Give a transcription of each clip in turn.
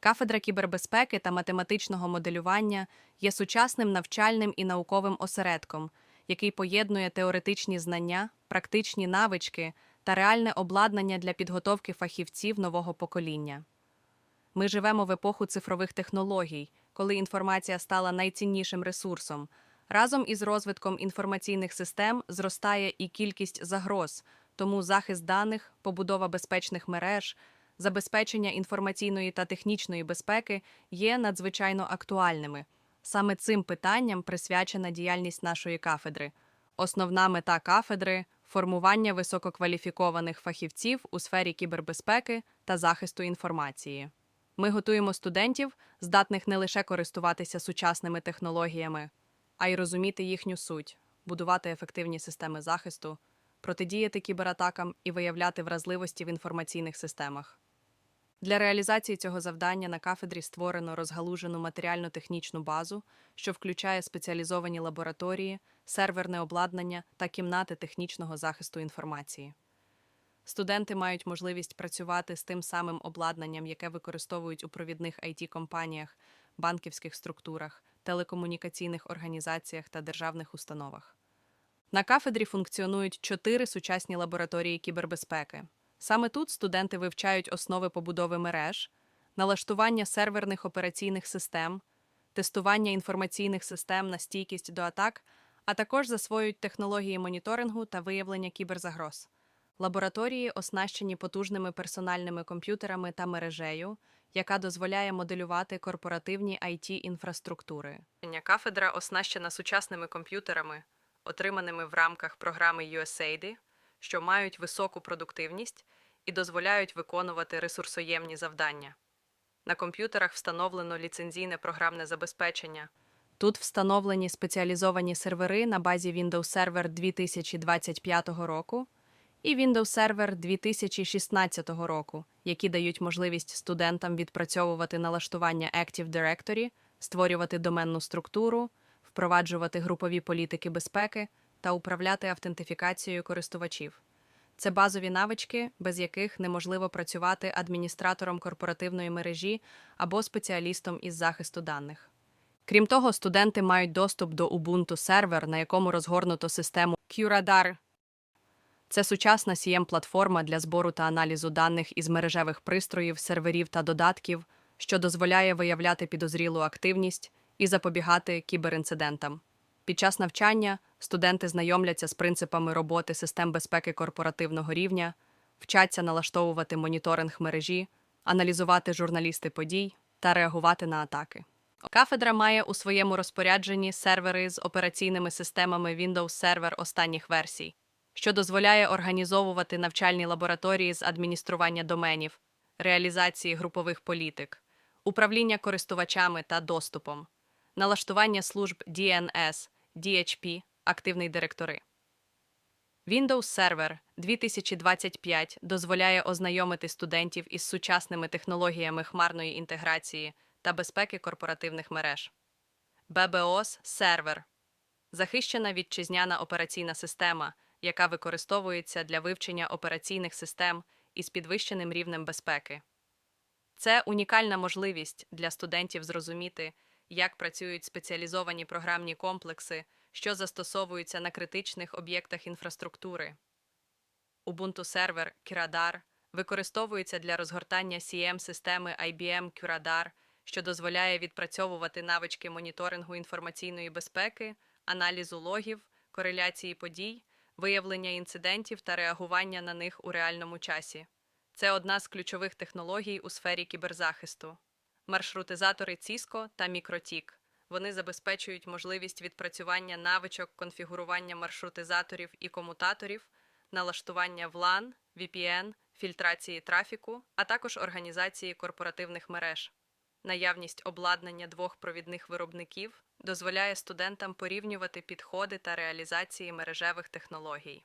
Кафедра кібербезпеки та математичного моделювання є сучасним навчальним і науковим осередком, який поєднує теоретичні знання, практичні навички та реальне обладнання для підготовки фахівців нового покоління. Ми живемо в епоху цифрових технологій, коли інформація стала найціннішим ресурсом. Разом із розвитком інформаційних систем зростає і кількість загроз, тому захист даних, побудова безпечних мереж, забезпечення інформаційної та технічної безпеки є надзвичайно актуальними. Саме цим питанням присвячена діяльність нашої кафедри. Основна мета кафедри формування висококваліфікованих фахівців у сфері кібербезпеки та захисту інформації. Ми готуємо студентів, здатних не лише користуватися сучасними технологіями, а й розуміти їхню суть, будувати ефективні системи захисту, протидіяти кібератакам і виявляти вразливості в інформаційних системах. Для реалізації цього завдання на кафедрі створено розгалужену матеріально-технічну базу, що включає спеціалізовані лабораторії, серверне обладнання та кімнати технічного захисту інформації. Студенти мають можливість працювати з тим самим обладнанням, яке використовують у провідних it компаніях банківських структурах, телекомунікаційних організаціях та державних установах. На кафедрі функціонують чотири сучасні лабораторії кібербезпеки. Саме тут студенти вивчають основи побудови мереж, налаштування серверних операційних систем, тестування інформаційних систем на стійкість до атак, а також засвоюють технології моніторингу та виявлення кіберзагроз. Лабораторії оснащені потужними персональними комп'ютерами та мережею, яка дозволяє моделювати корпоративні it інфраструктури. Кафедра оснащена сучасними комп'ютерами, отриманими в рамках програми USAID, що мають високу продуктивність і дозволяють виконувати ресурсоємні завдання. На комп'ютерах встановлено ліцензійне програмне забезпечення. Тут встановлені спеціалізовані сервери на базі Windows Server 2025 року і Windows Server 2016 року, які дають можливість студентам відпрацьовувати налаштування Active Directory, створювати доменну структуру, впроваджувати групові політики безпеки та управляти автентифікацією користувачів. Це базові навички, без яких неможливо працювати адміністратором корпоративної мережі або спеціалістом із захисту даних. Крім того, студенти мають доступ до Ubuntu сервер, на якому розгорнуто систему QRadar. Це сучасна CM-платформа для збору та аналізу даних із мережевих пристроїв, серверів та додатків, що дозволяє виявляти підозрілу активність і запобігати кіберінцидентам. Під час навчання студенти знайомляться з принципами роботи систем безпеки корпоративного рівня, вчаться налаштовувати моніторинг мережі, аналізувати журналісти подій та реагувати на атаки. Кафедра має у своєму розпорядженні сервери з операційними системами Windows Server останніх версій, що дозволяє організовувати навчальні лабораторії з адміністрування доменів, реалізації групових політик, управління користувачами та доступом, налаштування служб DNS, DHP, активний директори. Windows Server 2025 дозволяє ознайомити студентів із сучасними технологіями хмарної інтеграції та безпеки корпоративних мереж. BBOS Server – захищена вітчизняна операційна система, яка використовується для вивчення операційних систем із підвищеним рівнем безпеки. Це унікальна можливість для студентів зрозуміти, як працюють спеціалізовані програмні комплекси, що застосовуються на критичних об'єктах інфраструктури. Ubuntu сервер Curadar використовується для розгортання CM-системи IBM Curadar, що дозволяє відпрацьовувати навички моніторингу інформаційної безпеки, аналізу логів, кореляції подій, виявлення інцидентів та реагування на них у реальному часі. Це одна з ключових технологій у сфері кіберзахисту. Маршрутизатори Cisco та MikroTik. Вони забезпечують можливість відпрацювання навичок конфігурування маршрутизаторів і комутаторів, налаштування VLAN, VPN, фільтрації трафіку, а також організації корпоративних мереж. Наявність обладнання двох провідних виробників дозволяє студентам порівнювати підходи та реалізації мережевих технологій.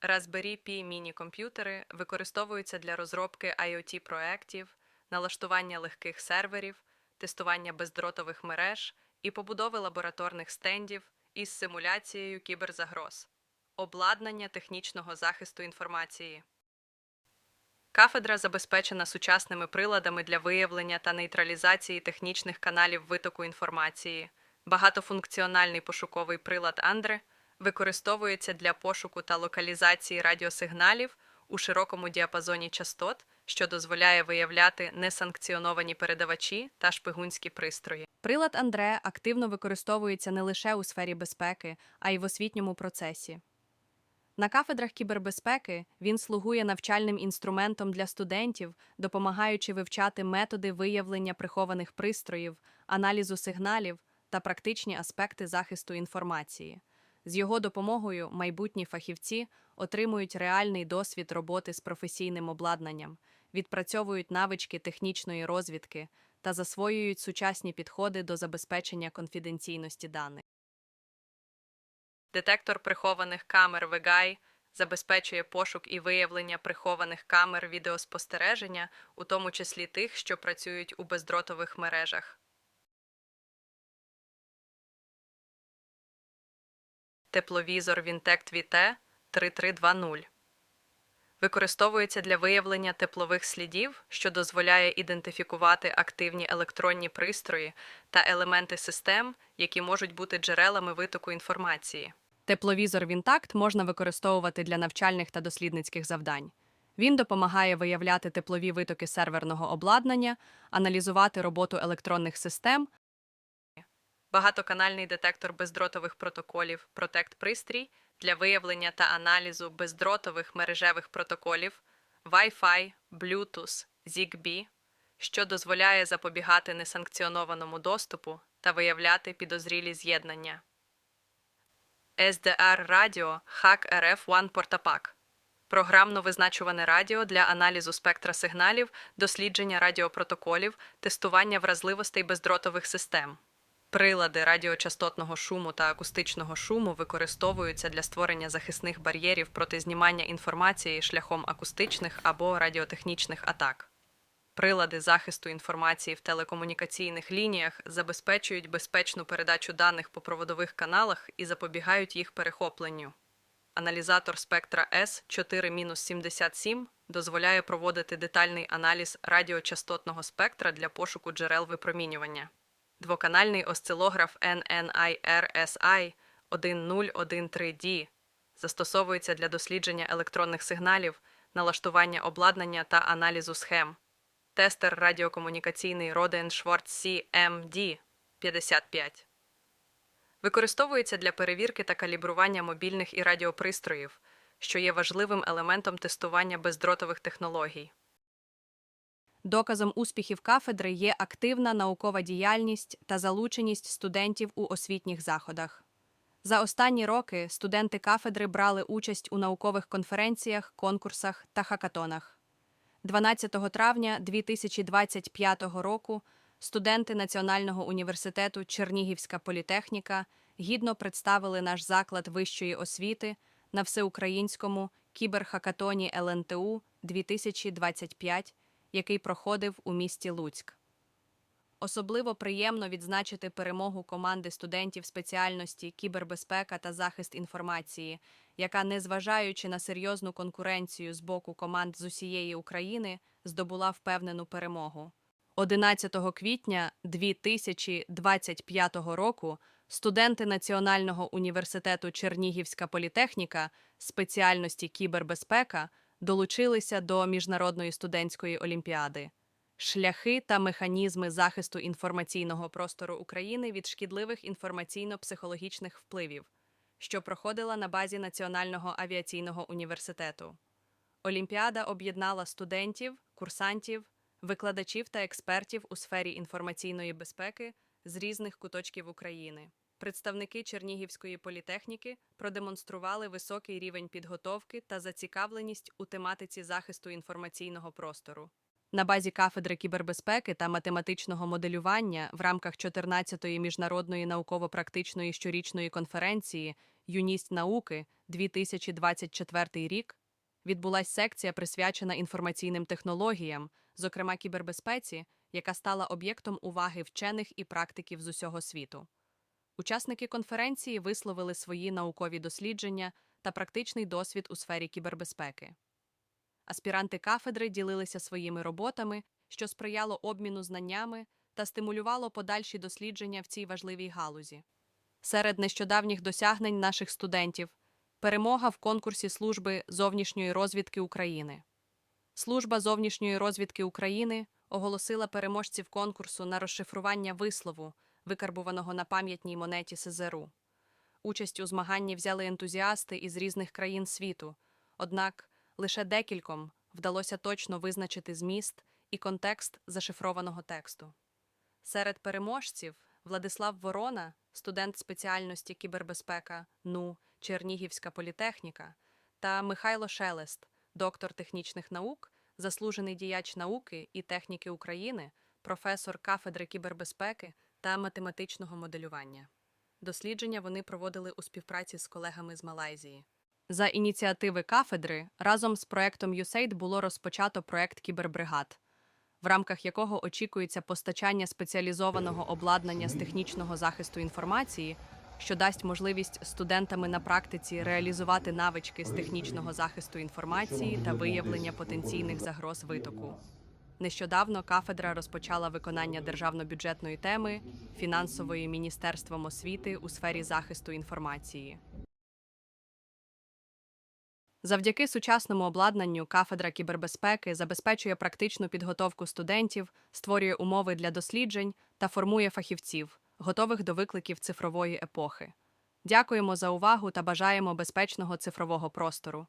Raspberry Pi міні-комп'ютери використовуються для розробки IoT-проєктів, налаштування легких серверів, тестування бездротових мереж і побудови лабораторних стендів із симуляцією кіберзагроз, обладнання технічного захисту інформації. Кафедра забезпечена сучасними приладами для виявлення та нейтралізації технічних каналів витоку інформації. Багатофункціональний пошуковий прилад Андре використовується для пошуку та локалізації радіосигналів у широкому діапазоні частот, що дозволяє виявляти несанкціоновані передавачі та шпигунські пристрої. Прилад Андре активно використовується не лише у сфері безпеки, а й в освітньому процесі. На кафедрах кібербезпеки він слугує навчальним інструментом для студентів, допомагаючи вивчати методи виявлення прихованих пристроїв, аналізу сигналів та практичні аспекти захисту інформації. З його допомогою майбутні фахівці отримують реальний досвід роботи з професійним обладнанням, відпрацьовують навички технічної розвідки та засвоюють сучасні підходи до забезпечення конфіденційності даних. Детектор прихованих камер VGAI забезпечує пошук і виявлення прихованих камер відеоспостереження, у тому числі тих, що працюють у бездротових мережах. Тепловізор Vintect VT 3320 використовується для виявлення теплових слідів, що дозволяє ідентифікувати активні електронні пристрої та елементи систем, які можуть бути джерелами витоку інформації. Тепловізор Вінтакт можна використовувати для навчальних та дослідницьких завдань. Він допомагає виявляти теплові витоки серверного обладнання, аналізувати роботу електронних систем, багатоканальний детектор бездротових протоколів Protect пристрій для виявлення та аналізу бездротових мережевих протоколів Wi-Fi, Bluetooth, ZigBee, що дозволяє запобігати несанкціонованому доступу та виявляти підозрілі з'єднання. SDR Радіо Hack RF One Portapack Програмно визначуване радіо для аналізу спектра сигналів, дослідження радіопротоколів, тестування вразливостей бездротових систем. Прилади радіочастотного шуму та акустичного шуму використовуються для створення захисних бар'єрів проти знімання інформації шляхом акустичних або радіотехнічних атак. Прилади захисту інформації в телекомунікаційних лініях забезпечують безпечну передачу даних по проводових каналах і запобігають їх перехопленню. Аналізатор спектра S4-77 дозволяє проводити детальний аналіз радіочастотного спектра для пошуку джерел випромінювання. Двоканальний осцилограф NNIR-SI 1013D застосовується для дослідження електронних сигналів, налаштування обладнання та аналізу схем. Тестер радіокомунікаційний Roden Schwartz CMD 55 використовується для перевірки та калібрування мобільних і радіопристроїв, що є важливим елементом тестування бездротових технологій. Доказом успіхів кафедри є активна наукова діяльність та залученість студентів у освітніх заходах. За останні роки студенти кафедри брали участь у наукових конференціях, конкурсах та хакатонах. 12 травня 2025 року студенти Національного університету Чернігівська політехніка гідно представили наш заклад вищої освіти на всеукраїнському кіберхакатоні ЛНТУ 2025 який проходив у місті Луцьк. Особливо приємно відзначити перемогу команди студентів спеціальності кібербезпека та захист інформації, яка, незважаючи на серйозну конкуренцію з боку команд з усієї України, здобула впевнену перемогу. 11 квітня 2025 року студенти Національного університету Чернігівська політехніка спеціальності кібербезпека долучилися до міжнародної студентської олімпіади. Шляхи та механізми захисту інформаційного простору України від шкідливих інформаційно-психологічних впливів, що проходила на базі Національного авіаційного університету. Олімпіада об'єднала студентів, курсантів, викладачів та експертів у сфері інформаційної безпеки з різних куточків України. Представники Чернігівської політехніки продемонстрували високий рівень підготовки та зацікавленість у тематиці захисту інформаційного простору. На базі кафедри кібербезпеки та математичного моделювання в рамках 14-ї міжнародної науково-практичної щорічної конференції Юність науки 2024 рік відбулася секція, присвячена інформаційним технологіям, зокрема кібербезпеці, яка стала об'єктом уваги вчених і практиків з усього світу. Учасники конференції висловили свої наукові дослідження та практичний досвід у сфері кібербезпеки. Аспіранти кафедри ділилися своїми роботами, що сприяло обміну знаннями та стимулювало подальші дослідження в цій важливій галузі. Серед нещодавніх досягнень наших студентів перемога в конкурсі служби зовнішньої розвідки України. Служба зовнішньої розвідки України оголосила переможців конкурсу на розшифрування вислову, викарбуваного на пам'ятній монеті СЗРУ. Участь у змаганні взяли ентузіасти із різних країн світу, однак лише декільком вдалося точно визначити зміст і контекст зашифрованого тексту. Серед переможців Владислав Ворона, студент спеціальності кібербезпека НУ Чернігівська політехніка, та Михайло Шелест, доктор технічних наук, заслужений діяч науки і техніки України, професор кафедри кібербезпеки та математичного моделювання. Дослідження вони проводили у співпраці з колегами з Малайзії. За ініціативи кафедри разом з проектом USAID було розпочато проект кібербригад, в рамках якого очікується постачання спеціалізованого обладнання з технічного захисту інформації, що дасть можливість студентами на практиці реалізувати навички з технічного захисту інформації та виявлення потенційних загроз витоку. Нещодавно кафедра розпочала виконання державно-бюджетної теми фінансової міністерством освіти у сфері захисту інформації. Завдяки сучасному обладнанню кафедра кібербезпеки забезпечує практичну підготовку студентів, створює умови для досліджень та формує фахівців, готових до викликів цифрової епохи. Дякуємо за увагу та бажаємо безпечного цифрового простору.